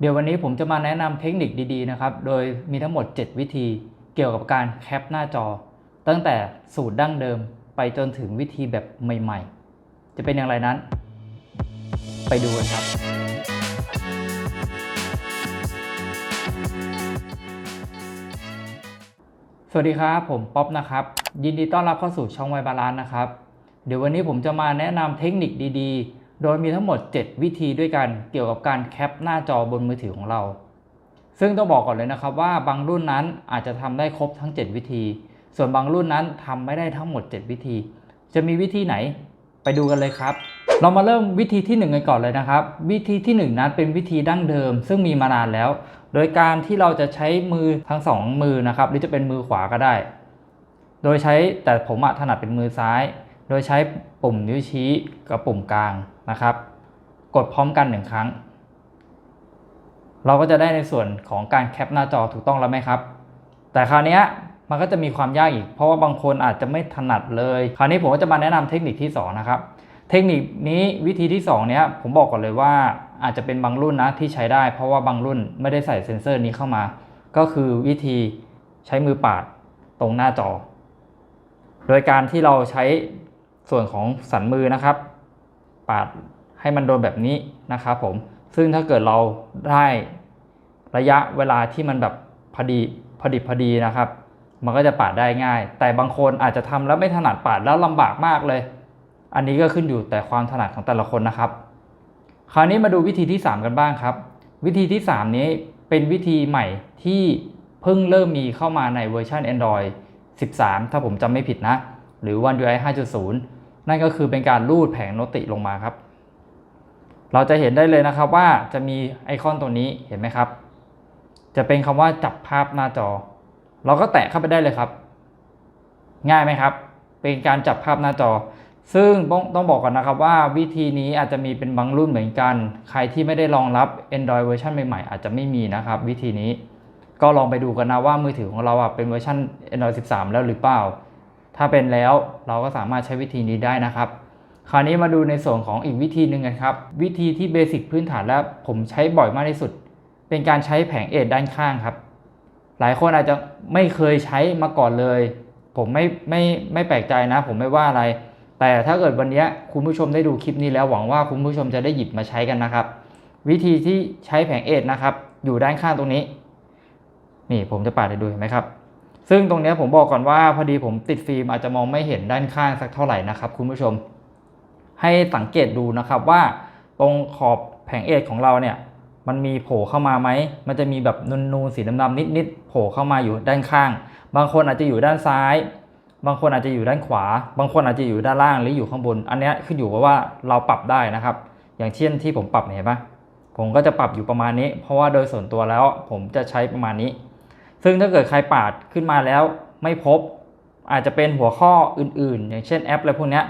เดี๋ยววันนี้ผมจะมาแนะนำเทคนิคดีๆนะครับ โดยมีทั้งหมด 7 วิธีเกี่ยวกับการแคปหน้าจอ ตั้งแต่สูตรดั้งเดิมไปจนถึงวิธีแบบใหม่ๆ จะเป็นอย่างไรนั้น ไปดูกันครับ สวัสดีครับ ผมป๊อปนะครับ ยินดีต้อนรับเข้าสู่ช่องไวบาลานนะครับ เดี๋ยววันนี้ผมจะมาแนะนำเทคนิคดีๆ โดยมีทั้งหมด 7 วิธีด้วยกันเกี่ยวกับการแคปหน้าจอบนมือถือของเรา ซึ่งต้องบอกก่อนเลยนะครับว่าบางรุ่นนั้นอาจจะทำได้ครบทั้ง 7 วิธี ส่วนบางรุ่นนั้นทำไม่ได้ทั้งหมด 7 วิธี จะมีวิธีไหนไปดูกันเลยครับ เรามาเริ่มวิธีที่ 1 กันก่อนเลยนะครับ วิธีที่ 1 นั้นเป็นวิธีดั้งเดิม ซึ่งมีมานานแล้ว โดยการที่เราจะใช้มือทั้งสองมือนะครับหรือจะเป็นมือขวาก็ได้ โดยใช้แต่ผมถนัดเป็นมือซ้าย โดยใช้ปุ่มนิ้วชี้กับปุ่มกลาง นะครับ กดพร้อมกันหนึ่งครั้ง เราก็จะได้ในส่วนของการแคปหน้าจอถูกต้องแล้วไหมครับ แต่คราวนี้มันก็จะมีความยากอีก เพราะว่าบางคนอาจจะไม่ถนัดเลย คราวนี้ผมก็จะมาแนะนำเทคนิคที่สองนะครับ เทคนิคนี้วิธีที่ 2 เนี้ยผมบอกก่อนเลยว่าอาจจะเป็นบางรุ่นนะที่ใช้ได้ เพราะว่าบางรุ่นไม่ได้ใส่เซ็นเซอร์นี้เข้ามา ก็คือวิธีใช้มือปาดตรงหน้าจอ โดยการที่เราใช้ส่วนของสันมือนะครับ ปาดให้มันโดนแบบนี้นะครับผม ซึ่งถ้าเกิดเราได้ระยะเวลาที่มันแบบพอดีพอดีพอดีนะครับ มันก็จะปาดได้ง่าย แต่บางคนอาจจะทำแล้วไม่ถนัดปาดแล้วลำบากมากเลย อันนี้ก็ขึ้นอยู่แต่ความถนัดของแต่ละคนนะครับ คราวนี้มาดูวิธีที่ 3 กันบ้างครับ วิธีที่ 3 นี้เป็นวิธีใหม่ที่เพิ่งเริ่มมีเข้ามาในเวอร์ชัน Android 13 ถ้าผมจำไม่ผิดนะ หรือ One UI 5.0 นั่นก็คือเป็นการลูดแผงโนติลงมาครับ เราจะเห็นได้เลยนะครับว่าจะมีไอคอนตัวนี้เห็นไหมครับ จะเป็นคำว่าจับภาพหน้าจอ เราก็แตะเข้าไปได้เลยครับ ง่ายไหมครับ เป็นการจับภาพหน้าจอ ซึ่งต้องต้องบอกก่อนนะครับว่าวิธีนี้อาจจะมีเป็นบางรุ่นเหมือนกัน ใครที่ไม่ได้รองรับ Android เวอร์ชันใหม่ๆอาจจะไม่มีนะครับ วิธีนี้ก็ลองไปดูกันนะว่ามือถือของเราเป็นเวอร์ชัน Android 13 แล้วหรือเปล่า ถ้าเป็นแล้วเราก็สามารถใช้วิธีนี้ได้นะครับ คราวนี้มาดูในส่วนของอีกวิธีหนึ่งกันครับ วิธีที่เบสิกพื้นฐานแล้วผมใช้บ่อยมากที่สุด เป็นการใช้แผงเอทด้านข้างครับ หลายคนอาจจะไม่เคยใช้มาก่อนเลย ผมไม่ไม่ไม่แปลกใจนะ ผมไม่ว่าอะไร แต่ถ้าเกิดวันนี้คุณผู้ชมได้ดูคลิปนี้แล้วหวังว่าคุณผู้ชมจะได้หยิบมาใช้กันนะครับ วิธีที่ใช้แผงเอทนะครับ อยู่ด้านข้างตรงนี้ นี่ผมจะปาดให้ดูเห็นไหมครับ ซึ่งตรงนี้ผมบอกก่อนว่าพอดีผมติดฟิล์มอาจจะมองไม่เห็นด้านข้างสักเท่าไหร่นะครับคุณผู้ชม ให้สังเกตดูนะครับว่า ตรงขอบแผงเอทของเราเนี่ยมันมีโผล่เข้ามาไหม มันจะมีแบบนูนๆสีดำๆนิดๆโผล่เข้ามาอยู่ด้านข้าง บางคนอาจจะอยู่ด้านซ้าย บางคนอาจจะอยู่ด้านขวา บางคนอาจจะอยู่ด้านล่างหรืออยู่ข้างบน อันนี้ขึ้นอยู่กับว่าเราปรับได้นะครับ อย่างเช่นที่ผมปรับเห็นปะผมก็จะปรับอยู่ประมาณนี้ เพราะว่าโดยส่วนตัวแล้วผมจะใช้ประมาณนี้ ซึ่งถ้าเกิดใครปาดขึ้นมาแล้วไม่พบ อาจจะเป็นหัวข้ออื่นๆ อย่างเช่นแอปอะไรพวกนี้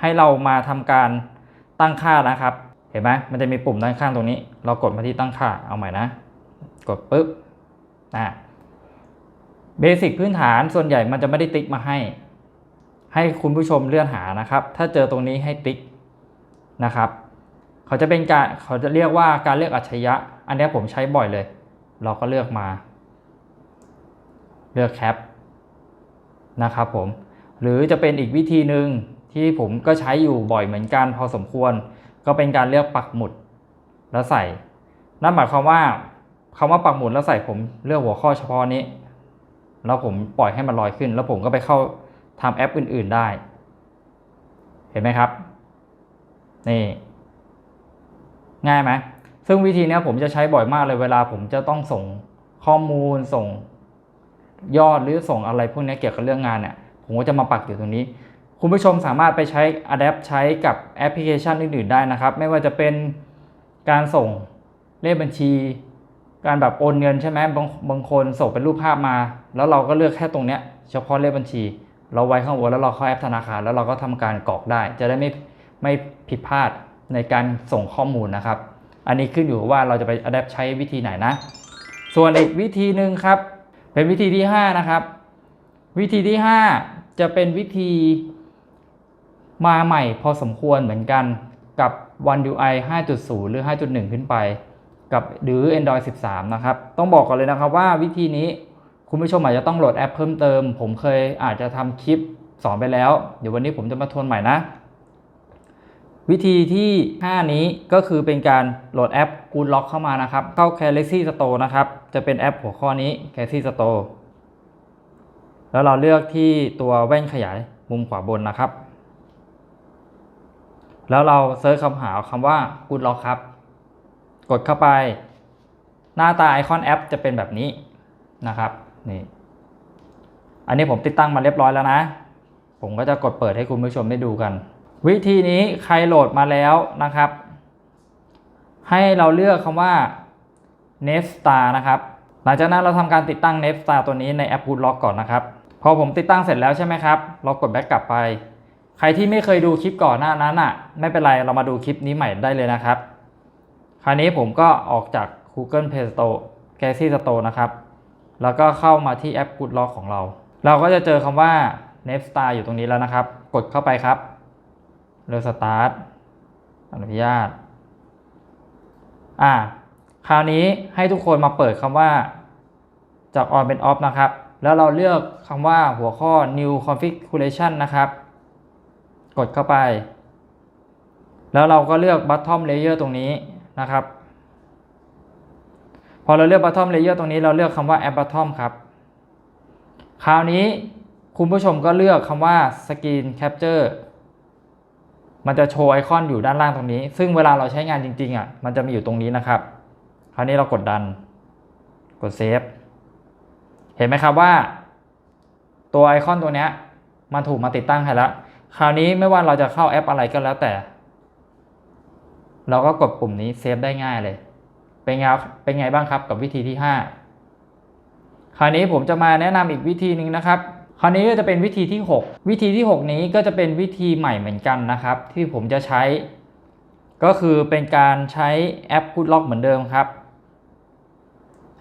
ให้เรามาทำการตั้งค่านะครับ เห็นไหมมันจะมีปุ่มด้านข้างตรงนี้ เรากดมาที่ตั้งค่าเอาใหม่นะ กดปุ๊บอะเบสิกพื้นฐานส่วนใหญ่มันจะไม่ได้ติ๊กมาให้ ให้คุณผู้ชมเลื่อนหานะครับ ถ้าเจอตรงนี้ให้ติ๊กนะครับ เขาจะเป็นการเขาจะเรียกว่าการเลือกอัจฉริยะ อันนี้ผมใช้บ่อยเลย เราก็เลือกมา เลือกแคปนะครับผมหรือจะเป็นอีกวิธีหนึ่งที่ผมก็ใช้อยู่บ่อยเหมือนกันพอสมควร ก็เป็นการเลือกปักหมุดแล้วใส่ นั่นหมายความว่าคำว่าปักหมุดแล้วใส่ผมเลือกหัวข้อเฉพาะนี้ แล้วผมปล่อยให้มันลอยขึ้น แล้วผมก็ไปเข้าทำแอปอื่น ๆได้ เห็นไหมครับ นี่ ง่ายไหมซึ่งวิธีนี้ผมจะใช้บ่อยมากเลยเวลาผมจะต้องส่งข้อมูลส่ง ยอดหรือส่งอะไรพวกนี้เกี่ยวกับเรื่องงานเนี่ยผมก็จะมาปักอยู่ตรงนี้ คุณผู้ชมสามารถไปใช้ Adapt ใช้กับแอปพลิเคชันอื่นๆได้นะครับ ไม่ว่าจะเป็นการส่งเลขบัญชี การแบบโอนเงินใช่ไหมบางบางคนส่งเป็นรูปภาพมา แล้วเราก็เลือกแค่ตรงเนี้ยเฉพาะเลขบัญชี เราไว้ข้างบนแล้วเราเข้าแอปธนาคารแล้วเราก็ทำการกรอกได้ จะได้ไม่ไม่ผิดพลาดในการส่งข้อมูลนะครับ อันนี้ขึ้นอยู่ว่าเราจะไป Adapt ใช้วิธีไหนนะ ส่วนอีกวิธีหนึ่งครับ เป็นวิธีที่ 5 นะครับ วิธีที่ 5 จะเป็นวิธีมาใหม่พอสมควรเหมือนกันกับ One UI 5.0 หรือ 5.1 ขึ้นไป กับหรือ Android 13 นะครับ ต้องบอกก่อนเลยนะครับว่าวิธีนี้คุณผู้ชมอาจจะต้องโหลดแอปเพิ่มเติม ผมเคยอาจจะทำคลิปสอนไปแล้ว เดี๋ยววันนี้ผมจะมาทวนใหม่นะ วิธีที่ 5 นี้ก็คือเป็นการโหลดแอป Good Lock เข้ามานะครับ เข้า Galaxy Store นะครับ จะเป็นแอปหัวข้อนี้ Galaxy Store แล้วเราเลือกที่ตัวแว่นขยายมุมขวาบนนะครับ แล้วเราเซิร์ชคำหาคำว่า Good Lock ครับ กดเข้าไป หน้าตาไอคอนแอปจะเป็นแบบนี้นะครับ นี่ อันนี้ผมติดตั้งมาเรียบร้อยแล้วนะ ผมก็จะกดเปิดให้คุณผู้ชมได้ดูกัน วิธีนี้ใครโหลดมาแล้วนะครับ ให้เราเลือกคำว่า n e f s t a r นะครับ หลังจากนั้นเราทำการติดตั้ง n e f s t a r ตัวนี้ในแอป Good Lock ก่อนนะครับ พอผมติดตั้งเสร็จแล้วใช่ไหมครับ เรากดแบ็กกลับไป ใครที่ไม่เคยดูคลิปก่อนหน้านั้นอะ ไม่เป็นไร เรามาดูคลิปนี้ใหม่ได้เลยนะครับ คราวนี้ผมก็ออกจาก Google Play Store Galaxy Store นะครับ แล้วก็เข้ามาที่แอป Good Lock ของเรา เราก็จะเจอคำว่า n e f s t a r อยู่ตรงนี้แล้วนะครับ กดเข้าไปครับ เลือก Start อนุญาต อ่า คราวนี้ให้ทุกคนมาเปิดคำว่า จาก on เป็น off นะครับ แล้วเราเลือกคำว่าหัวข้อ new configuration นะครับ กดเข้าไป แล้วเราก็เลือก bottom layer ตรงนี้นะครับ พอเราเลือก bottom layer ตรงนี้เราเลือกคำว่า app bottom ครับ คราวนี้คุณผู้ชมก็เลือกคำว่า screen capture มันจะโชว์ไอคอนอยู่ด้านล่างตรงนี้ ซึ่งเวลาเราใช้งานจริงๆอะมันจะมีอยู่ตรงนี้นะครับ คราวนี้เรากดดัน กดเซฟเห็นไหมครับว่า ตัวไอคอนตัวเนี้ยมันถูกมาติดตั้งให้แล้ว คราวนี้ไม่ว่าเราจะเข้าแอปอะไรก็แล้วแต่ เราก็กดปุ่มนี้เซฟได้ง่ายเลย เป็นไงเป็นไงบ้างครับกับวิธีที่ 5 คราวนี้ผมจะมาแนะนำอีกวิธีหนึ่งนะครับ คราวนี้ก็จะเป็นวิธีที่ 6 วิธีที่ 6 นี้ก็จะเป็นวิธีใหม่เหมือนกันนะครับ ที่ผมจะใช้ ก็คือเป็นการใช้แอป Good Lock เหมือนเดิมครับ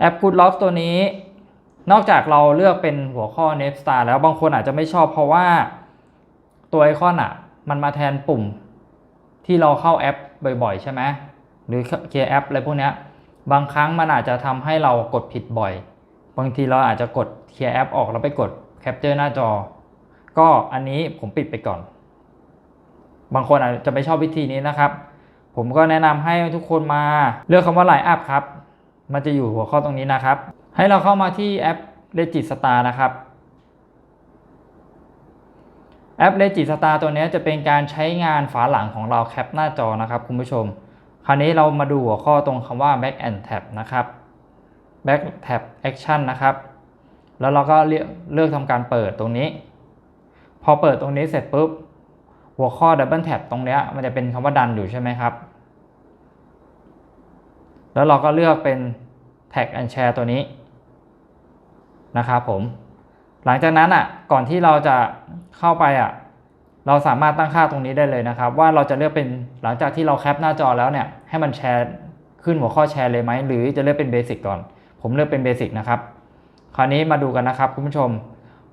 แอป Good Lock ตัวนี้ นอกจากเราเลือกเป็นหัวข้อ n e t Star แล้วบางคนอาจจะไม่ชอบเพราะว่าตัวไอคอนอะ มันมาแทนปุ่มที่เราเข้าแอปบ่อยๆ ใช่ไหมหรือเคลียร์แอปอะไรพวกนี้บางครั้งมันอาจจะทำให้เรากดผิดบ่อย บางทีเราอาจจะกดเคลียร์แอปออกแล้วไปกด แคปเจอร์หน้าจอ ก็อันนี้ผมปิดไปก่อน บางคนอาจจะไม่ชอบวิธีนี้นะครับ ผมก็แนะนำให้ทุกคนมาเลือกคำว่าไลน์อัพครับ มันจะอยู่หัวข้อตรงนี้นะครับ ให้เราเข้ามาที่แอป Legit Star นะครับ แอป Legit Star ตัวนี้จะเป็นการใช้งานฝาหลังของเราแคปหน้าจอนะครับคุณผู้ชม คราวนี้เรามาดูหัวข้อตรงคำว่า Back and Tab นะครับ Back Tab Action นะครับ แล้วเราก็เลือกเลือกทำการเปิดตรงนี้ พอเปิดตรงนี้เสร็จปุ๊บ หัวข้อ Double Tab ตรงเนี้ยมันจะเป็นคำว่าดันอยู่ใช่ไหมครับ แล้วเราก็เลือกเป็น Tag and Share ตัวนี้นะครับผม หลังจากนั้นอะก่อนที่เราจะเข้าไปอะเราสามารถตั้งค่าตรงนี้ได้เลยนะครับ ว่าเราจะเลือกเป็นหลังจากที่เราแคปหน้าจอแล้วเนี่ยให้มันแชร์ขึ้นหัวข้อแชร์เลยไหมหรือจะเลือกเป็นเบสิกก่อน ผมเลือกเป็นเบสิกนะครับ คราวนี้มาดูกันนะครับคุณผู้ชม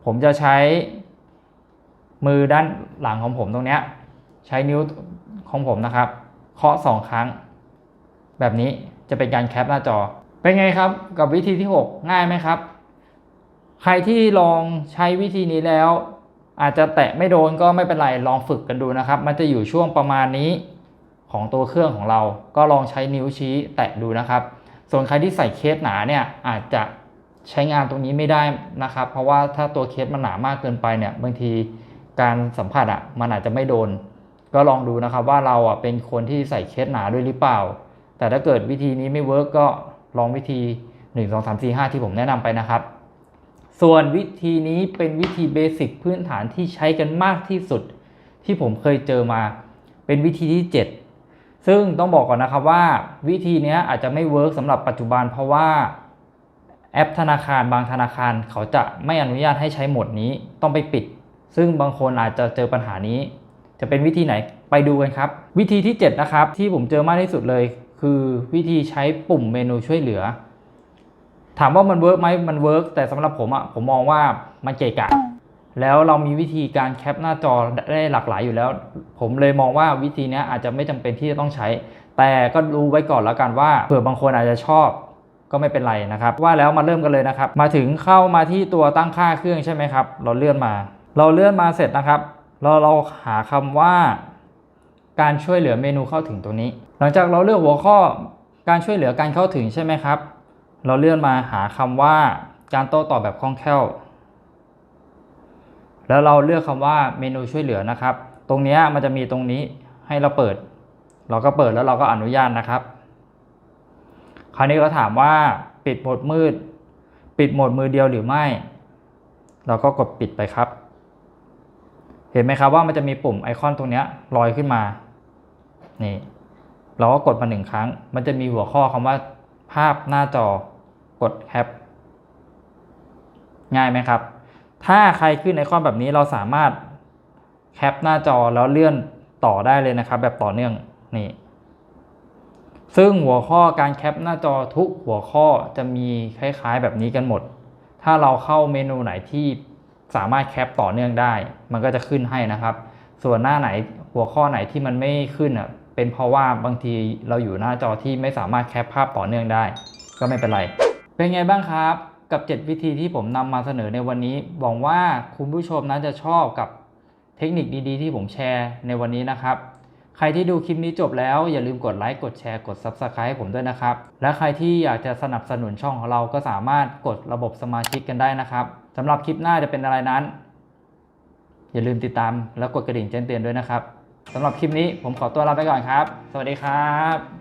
ผมจะใช้มือด้านหลังของผมตรงเนี้ยใช้นิ้วของผมนะครับ เคาะสองครั้ง แบบนี้จะเป็นการแคปหน้าจอ เป็นไงครับกับวิธีที่ 6 ง่ายไหมครับ ใครที่ลองใช้วิธีนี้แล้ว อาจจะแตะไม่โดนก็ไม่เป็นไรลองฝึกกันดูนะครับ มันจะอยู่ช่วงประมาณนี้ของตัวเครื่องของเรา ก็ลองใช้นิ้วชี้แตะดูนะครับ ส่วนใครที่ใส่เคสหนาเนี่ยอาจจะ ใช้งานตรงนี้ไม่ได้นะครับ เพราะว่าถ้าตัวเคสมันหนามากเกินไปเนี่ยบางทีการสัมผัสอะมันอาจจะไม่โดน ก็ลองดูนะครับว่าเราอะเป็นคนที่ใส่เคสหนาด้วยหรือเปล่า แต่ถ้าเกิดวิธีนี้ไม่เวิร์กก็ลองวิธี 1 2 3 4 5 ที่ผมแนะนำไปนะครับ ส่วนวิธีนี้เป็นวิธีเบสิกพื้นฐานที่ใช้กันมากที่สุด ที่ผมเคยเจอมาเป็นวิธีที่ 7 ซึ่งต้องบอกก่อนนะครับว่าวิธีนี้อาจจะไม่เวิร์กสำหรับปัจจุบันเพราะว่า แอปธนาคารบางธนาคารเขาจะไม่อนุญาตให้ใช้โหมดนี้ต้องไปปิด ซึ่งบางคนอาจจะเจอปัญหานี้ จะเป็นวิธีไหนไปดูกันครับ วิธีที่ 7 นะครับ ที่ผมเจอมากที่สุดเลย คือวิธีใช้ปุ่มเมนูช่วยเหลือ ถามว่ามันเวิร์กไหมมันเวิร์กแต่สำหรับผมอะ่ะผมมองว่ามันเกะกะ แล้วเรามีวิธีการแคปหน้าจอได้หลากหลายอยู่แล้ว ผมเลยมองว่าวิธีนี้อาจจะไม่จำเป็นที่จะต้องใช้ แต่ก็รู้ไว้ก่อนแล้วกันว่าเผื่อบางคนอาจจะชอบ ก็ไม่เป็นไรนะครับ ว่าแล้วมาเริ่มกันเลยนะครับ มาถึงเข้ามาที่ตัวตั้งค่าเครื่องใช่ไหมครับ เราเลื่อนมา เราเลื่อนมาเสร็จนะครับ เราเราหาคำว่าการช่วยเหลือเมนูเข้าถึงตรงนี้ หลังจากเราเลือกหัวข้อการช่วยเหลือการเข้าถึงใช่ไหมครับ เราเลื่อนมาหาคำว่าการโต้ตอบแบบคล่องแคล่ว แล้วเราเลือกคำว่าเมนูช่วยเหลือนะครับ ตรงนี้มันจะมีตรงนี้ให้เราเปิด เราก็เปิดแล้วเราก็อนุญาตนะครับ คราวนี้ก็ถามว่าปิดโหมดมืด ปิดโหมดมือเดียวหรือไม่ เราก็กดปิดไปครับ เห็นไหมครับว่ามันจะมีปุ่มไอคอนตรงนี้ลอยขึ้นมานี่เราก็กดมาหนึ่งครั้ง มันจะมีหัวข้อคำว่า ภาพหน้าจอกดแคปง่ายไหมครับ ถ้าใครขึ้นไอคอนแบบนี้เราสามารถแคปหน้าจอแล้วเลื่อนต่อได้เลยนะครับ แบบต่อเนื่องนี่ ซึ่งหัวข้อการแคปหน้าจอทุกหัวข้อจะมีคล้ายๆแบบนี้กันหมด ถ้าเราเข้าเมนูไหนที่สามารถแคปต่อเนื่องได้ มันก็จะขึ้นให้นะครับ ส่วนหน้าไหนหัวข้อไหนที่มันไม่ขึ้นอะเป็นเพราะว่าบางทีเราอยู่หน้าจอที่ไม่สามารถแคปภาพต่อเนื่องได้ ก็ไม่เป็นไร เป็นไงบ้างครับกับ 7 วิธีที่ผมนำมาเสนอในวันนี้หวังว่าคุณผู้ชมนั้นจะชอบกับเทคนิคดีๆ ที่ผมแชร์ในวันนี้นะครับ ครที่ดูคลิปนี้จบแล้วอย่าลืมกดไลค์กดแชร์กด Subscribe ให้ผมด้วยนะครับ และใครที่อยากจะสนับสนุนช่องของเราก็สามารถกดระบบสมาชิกกันได้นะครับสำหรับคลิปหน้าจะเป็นอะไรนั้น อย่าลืมติดตามแล้วกดกระดิ่งแจ้งเตือนด้วยนะครับสำหรับคลิปนี้ผมขอตัวลาไปก่อนครับ สวัสดีครับ